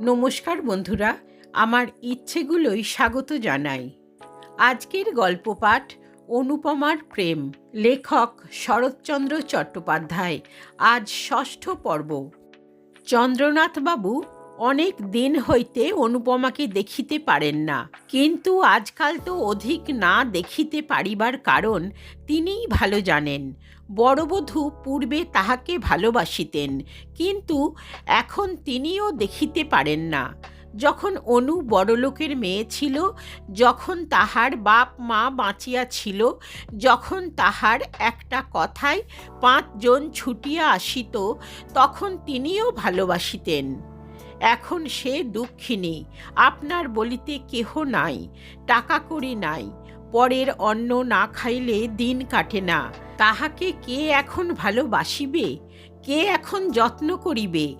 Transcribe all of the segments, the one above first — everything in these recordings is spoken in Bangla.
নমস্কার বন্ধুরা, আমার ইচ্ছেগুলোই স্বাগত জানাই। আজকের গল্প পাঠ অনুপমার প্রেম, লেখক শরৎচন্দ্র চট্টোপাধ্যায়, আজ ষষ্ঠ পর্ব। চন্দ্রনাথবাবু অনেক দিন হইতে অনুপমাকে দেখিতে পারেন না। কিন্তু আজকাল তো অধিক না দেখিতে পারিবার কারণ তিনিই ভালো জানেন। বড়বধূ পূর্বে তাহাকে ভালোবাসিতেন, কিন্তু এখন তিনিও দেখিতে পারেন না। যখন অনু বড়লোকের মেয়ে ছিল, যখন তাহার বাপ মা বাঁচিয়া ছিল, যখন তাহার একটা কথায় পাঁচজন ছুটিয়া আসিত, তখন তিনিও ভালোবাসিতেন। এখন সে দুঃখিনী, আপনার বলিতে কেহ নাই, টাকা করি নাই, পরের অন্ন না খাইলে দিন কাটে না, তাহাকে কে এখন ভালোবাসিবে, কে এখন যত্ন করিবে?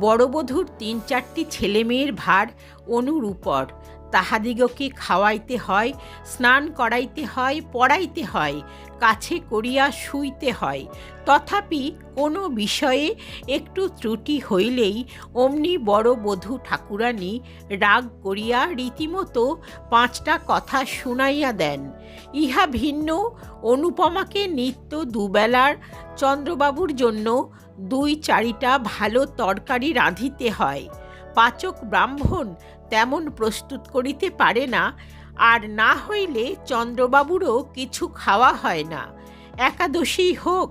বড়বধূর তিন চারটি ছেলেমেয়ের ভার অনুর উপর তাহাদিগকে খাওয়াইতে হয়, স্নান করাইতে হয়, পড়াইতে হয়, কাছে করিয়া শুইতে হয়। তথাপি কোনো বিষয়ে একটু ত্রুটি হইলেই অমনি বড় বধূ ঠাকুরানী রাগ করিয়া রীতিমতো পাঁচটা কথা শুনাইয়া দেন। ইহা ভিন্ন, অনুপমাকে নিত্য দুবেলার চন্দ্রবাবুর জন্য দুই চারিটা ভালো তরকারি রাঁধিতে হয়। পাচক ব্রাহ্মণ তেমন প্রস্তুত করিতে পারে না, আর না হইলে চন্দ্রবাবুরও কিছু খাওয়া হয় না। একাদশী হোক,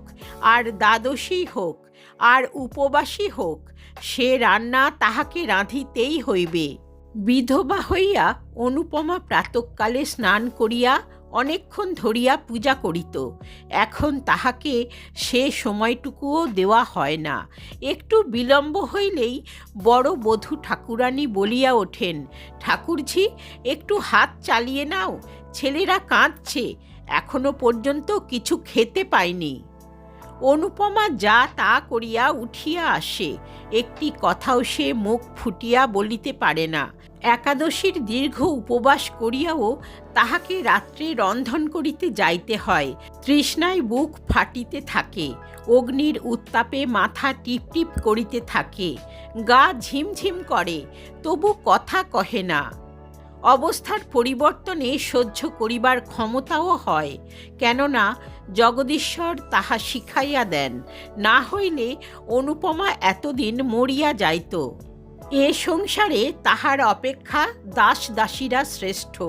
আর দ্বাদশী হোক, আর উপবাসী হোক, সে রান্না তাহাকে রাঁধিতেই হইবে। বিধবা হইয়া অনুপমা প্রাতকালে স্নান করিয়া অনেকক্ষণ ধরিয়া পূজা করিত। এখন তাহাকে সে সময়টুকুও দেওয়া হয় না। একটু বিলম্ব হইলেই বড় বধূ ঠাকুরানী বলিয়া ওঠেন, ঠাকুরঝি, একটু হাত চালিয়ে নাও, ছেলেরা কাঁদছে, এখনও পর্যন্ত কিছু খেতে পায়নি অনুপমা যা তা করিয়া উঠিয়া আসে, একটি কথাও সে মুখ ফুটিয়া বলিতে পারে না। একাদশীর দীর্ঘ উপবাস করিয়াও তাহাকে রাত্রে রন্ধন করিতে যাইতে হয়, তৃষ্ণায় বুক ফাটিতে থাকে, অগ্নির উত্তাপে মাথা টিপটিপ করিতে থাকে, গা ঝিমঝিম করে, তবু কথা কহে না। অবস্থার পরিবর্তনে সহ্য করিবার ক্ষমতাও হয়, কেননা জগদীশ্বর তাহা শিখাইয়া দেন, না হইলে অনুপমা এতদিন মরিয়া যাইত। এ সংসারে তাহার অপেক্ষা দাস দাসীরা শ্রেষ্ঠ।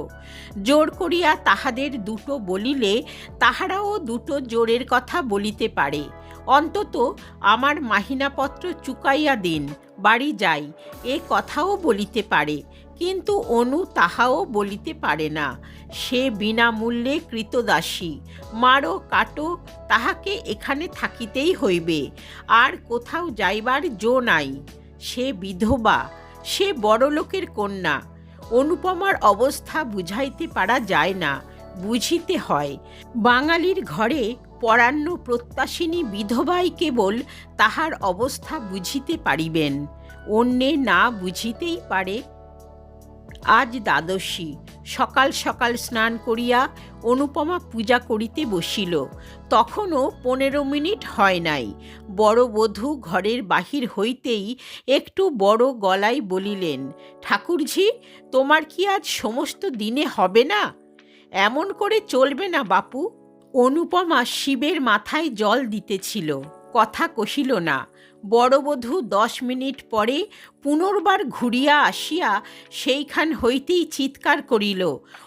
জোর করিয়া তাহাদের দুটো বলিলে তাহারাও দুটো জোরের কথা বলিতে পারে। অন্তত আমার মাহিনাপত্র চুকাইয়া দিন, বাড়ি যাই, এ কথাও বলিতে পারে। কিন্তু অনু তাহাও বলিতে পারে না। সে বিনামূল্যে কৃতদাসী। মারো, কাটো, তাহাকে এখানে থাকিতেই হইবে। আর কোথাও যাইবার জো নাই। সে বিধবা, সে বড়লোকের কন্যা। অনুপমার অবস্থা বুঝাইতে পারা যায় না, বুঝিতে হয়। বাঙালির ঘরে পরান্ন প্রত্যাশিনী বিধবাই কেবল তাহার অবস্থা বুঝিতে পারিবেন। অন্যে না বুঝিতেই পারে আজ দ্বাদশী। সকাল সকাল স্নান করিয়া অনুপমা পূজা করিতে বসিল। তখনও পনেরো মিনিট হয় নাই। বড় বধূ ঘরের বাহির হইতেই একটু বড় গলায় বলিলেন, ঠাকুরঝি, তোমার কি আজ সমস্ত দিনে হবে না? এমন করে চলবে না বাপু। অনুপমা শিবের মাথায় জল দিতেছিল। কথা কষিল না। বড়বধূ দশ মিনিট পরে পুনর্বার ঘুরিয়া আসিয়া সেইখান হইতেই চিৎকার করিল,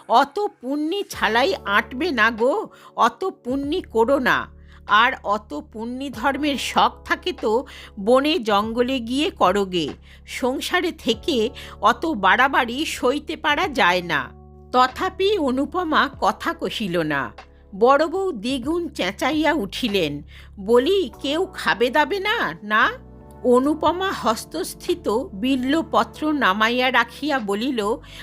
অত পুণ্যি ছালাই আঁটবে না গো, অত পুণ্যি করো না। আর অত পুণ্যি ধর্মের শখ থাকে তো বনে জঙ্গলে গিয়ে করগে, সংসারে থেকে অত বাড়াবাড়ি সইতে পারা যায় না। তথাপি অনুপমা কথা কহিল না। বড় বউ দ্বিগুণ চেঁচাইয়া উঠিলেন, বলি, কেউ খাবে দাবে না না? অনুপমা হস্তস্থিত বিল্লপত্র নামাইয়া রাখিয়া বলিল,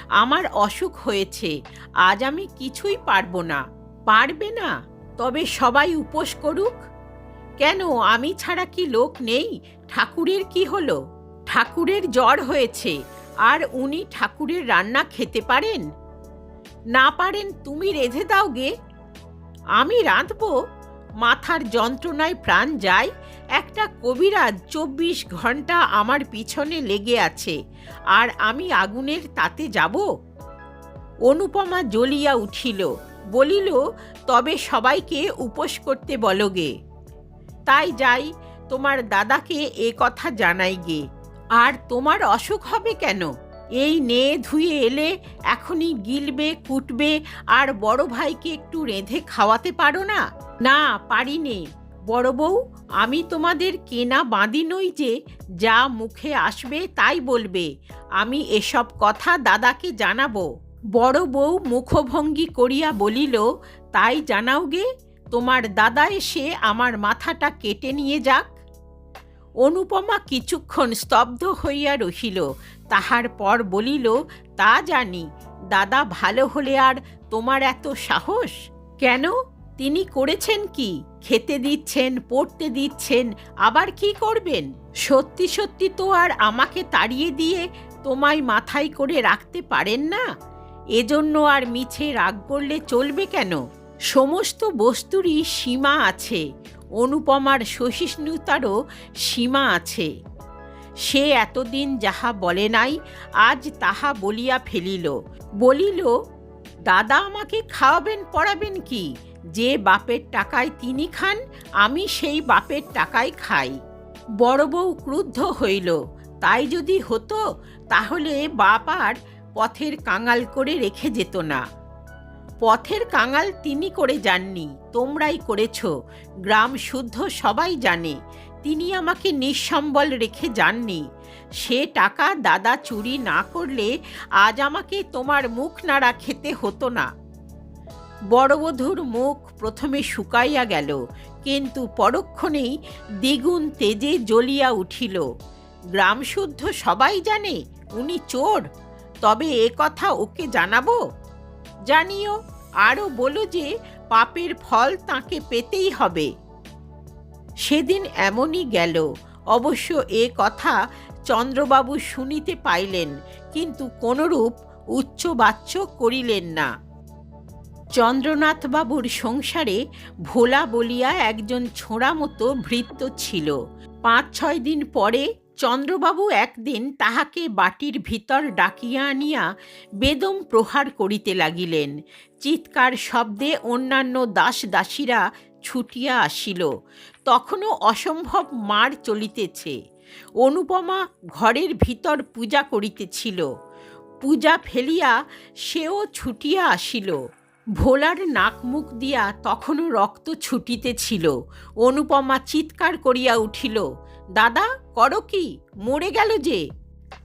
আমার অসুখ হয়েছে, আজ আমি কিছুই পারব না। পারবে না? তবে সবাই উপোস করুক? কেন? আমি ছাড়া কি লোক নেই? ঠাকুরের কি হলো? ঠাকুরের জ্বর হয়েছে, আর উনি ঠাকুরের রান্না খেতে পারেন? না পারেন, তুমি রেঁধে দাও গে। আমি রাঁধব। মাথার যন্ত্রণায় প্রাণ যায়। একটা কবিরাজ চব্বিশ ঘণ্টা আমার পিছনে লেগে আছে। আর আমি আগুনের তাতে যাব? অনুপমা জ্বলিয়া উঠিল, বলিল, তবে সবাইকে উপোস করতে বলগে। তাই যাই, তোমার দাদাকে এ কথা জানাই গে আর তোমার অসুখ হবে কেন? এই নে ধুয়ে এলে এখনই গিলবে, কুটবে আর বড় ভাইকে একটু রেঁধে খাওয়াতে পারো না? না, পারি নে। বড় বউ, আমি তোমাদের কেনা বাঁধি নই যে যা মুখে আসবে তাই বলবে। আমি এসব কথা দাদাকে জানাব। বড় বউ মুখভঙ্গি করিয়া বলিল, তাই জানাও গে, তোমার দাদা এসে আমার মাথাটা কেটে নিয়ে যাক। অনুপমা কিছুক্ষণ স্তব্ধ হইয়া রহিল। তাহার পর বলিল, তা জানি, দাদা ভালো হলে আর তোমার এত সাহস? কেন? তিনি করেছেন কি? খেতে দিচ্ছেন, পড়তে দিচ্ছেন, আবার কি করবেন? সত্যি সত্যি তো আর আমাকে তাড়িয়ে দিয়ে তোমায় মাথায় করে রাখতে পারেন না? এজন্য আর মিছে রাগ করলে চলবে কেন? সমস্ত বস্তুরই সীমা আছে। অনুপমার সহিষ্ণুতারও সীমা আছে। সে এতদিন যাহা বলে নাই, আজ তাহা বলিয়া ফেলিল। বলিল, দাদা আমাকে খাওয়াবেন, পড়াবেন কি? যে বাপের টাকায় তিনি খান, আমি সেই বাপের টাকায় খাই। বড় বউ ক্রুদ্ধ হইল। তাই যদি হতো, তাহলে বাপ আর পথের কাঙাল করে রেখে যেত না। পথের কাঙাল তিনি করে যাননি, তোমরাই করেছ। গ্রাম শুদ্ধ সবাই জানে, তিনি আমাকে নিঃসম্বল রেখে যাননি। সে টাকা দাদা চুরি না করলে আজ আমাকে তোমার মুখ নাড়া খেতে হতো না। বড়বধূর মুখ প্রথমে শুকাইয়া গেল, কিন্তু পরক্ষণেই দ্বিগুণ তেজে জ্বলিয়া উঠিল। গ্রামশুদ্ধ সবাই জানে, উনি চোর। তবে এ কথা ওকে জানাব? জানিও, আরও বলো যে পাপের ফল তাকে পেতেই হবে। সেদিন এমনই গেল। অবশ্য এ কথা চন্দ্রবাবু শুনিতে পাইলেন, কিন্তু কোনরূপ উচ্চবাচ্য করিলেন না। চন্দ্রনাথবাবুর সংসারে ভোলা বলিয়া একজন ছোঁড়া মতো ভৃত্য ছিল। পাঁচ ছয় দিন পরে চন্দ্রবাবু একদিন তাহাকে বাটির ভিতর ডাকিয়া আনিয়া বেদম প্রহার করিতে লাগিলেন। চিৎকার শব্দে অন্যান্য দাস দাসীরা ছুটিয়া আসিল। তখনও অসম্ভব মার চলিতেছে। অনুপমা ঘরের ভিতর পূজা করিতেছিল। পূজা ফেলিয়া সেও ছুটিয়া আসিল। ভোলার নাক মুখ দিয়া তখনও রক্ত ছুটিতেছিল। অনুপমা চিৎকার করিয়া উঠিল। দাদা, করো কি? মরে গেল যে।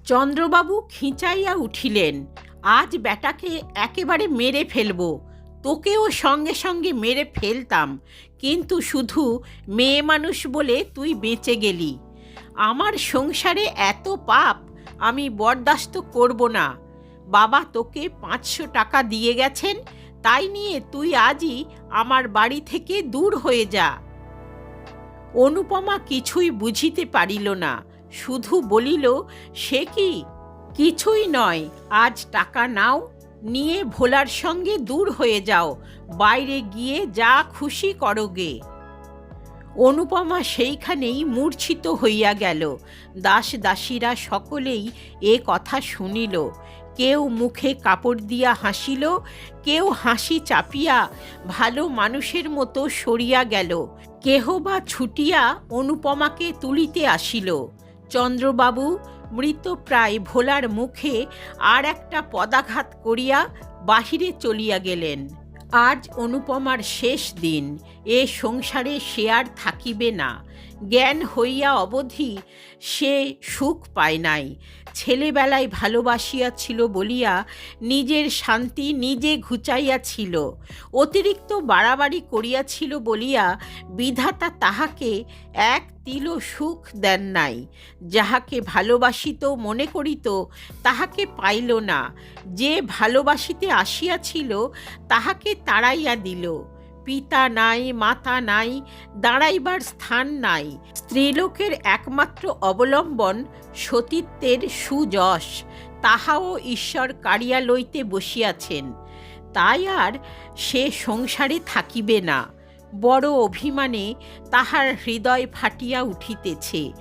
চন্দ্রবাবু খিঁচাইয়া উঠিলেন। আজ বেটাকে একেবারে মেরে ফেলব। তোকেও সঙ্গে সঙ্গে মেরে ফেলতাম। কিন্তু শুধু মেয়ে মানুষ বলে তুই বেঁচে গেলি। আমার সংসারে এত পাপ, আমি বরদাস্ত করব না। বাবা তোকে পাঁচশো টাকা দিয়ে গেছেন, তাই নিয়ে তুই আজই আমার বাড়ি থেকে দূর হয়ে যা। অনুপমা কিছুই বুঝিতে পারিল না। শুধু বলিল, সে কি? কিছুই নয়, আজ টাকা নাও, নিয়ে ভোলার সঙ্গে দূর হয়ে যাও, বাইরে গিয়ে যা খুশি করোগে অনুপমা সেইখানেই মূর্ছিত হইয়া গেল। দাস দাসীরা সকলেই এ কথা শুনিল। কেউ মুখে কাপড় দিয়া হাসিল, কেউ হাসি চাপিয়া ভালো মানুষের মতো সরিয়া গেল। কেহ বা ছুটিয়া অনুপমাকে তুলিতে আসিল। চন্দ্রবাবু মৃতপ্রায় ভোলার মুখে আর একটা পদাঘাত করিয়া বাহিরে চলিয়া গেলেন। আজ অনুপমার শেষ দিন, এ সংসারে সে আর থাকিবে না। জ্ঞান হইয়া অবধি সে সুখ পায় নাই। ছেলেবেলায় ভালোবাসিয়াছিল বলিয়া নিজের শান্তি নিজে ঘুচাইয়াছিল। অতিরিক্ত বাড়াবাড়ি করিয়াছিল বলিয়া বিধাতা তাহাকে এক তিল সুখ দেন নাই। যাহাকে ভালোবাসিত মনে করিত, তাহাকে পাইল না। যে ভালোবাসিতে আসিয়াছিল, তাহাকে তাড়াইয়া দিল। পিতা নাই, মাতা নাই, দাঁড়াইবার স্থান নাই। স্ত্রীলোকের একমাত্র অবলম্বন সতীত্বের সুযশ, তাহাও ঈশ্বর কাড়িয়া লইতে বসিয়াছেন। তাই আর সে সংসারে থাকিবে না। বড় অভিমানে তাহার হৃদয় ফাটিয়া উঠিতেছে।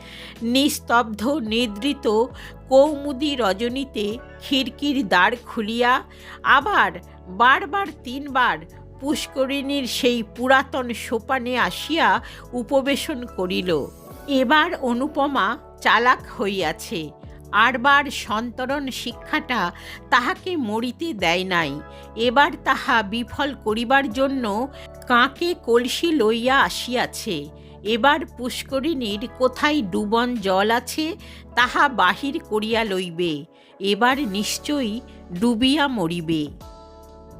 নিস্তব্ধ, নিদ্রিত, কৌমুদী রজনীতে খিড়কির দ্বার খুলিয়া আবার বারবার তিনবার পুষ্করিণীর সেই পুরাতন সোপানে আসিয়া উপবেশন করিল। এবার অনুপমা চালাক হইয়াছে। আরবার সন্তরণ শিক্ষাটা তাহাকে মরিতে দেয় নাই। এবার তাহা বিফল করিবার জন্য কাকে কলসি লইয়া আসিয়াছে। এবার পুষ্করিণীর কোথায় ডুবন জল আছে, তাহা বাহির করিয়া লইবে। এবার নিশ্চয়ই ডুবিয়া মরিবে।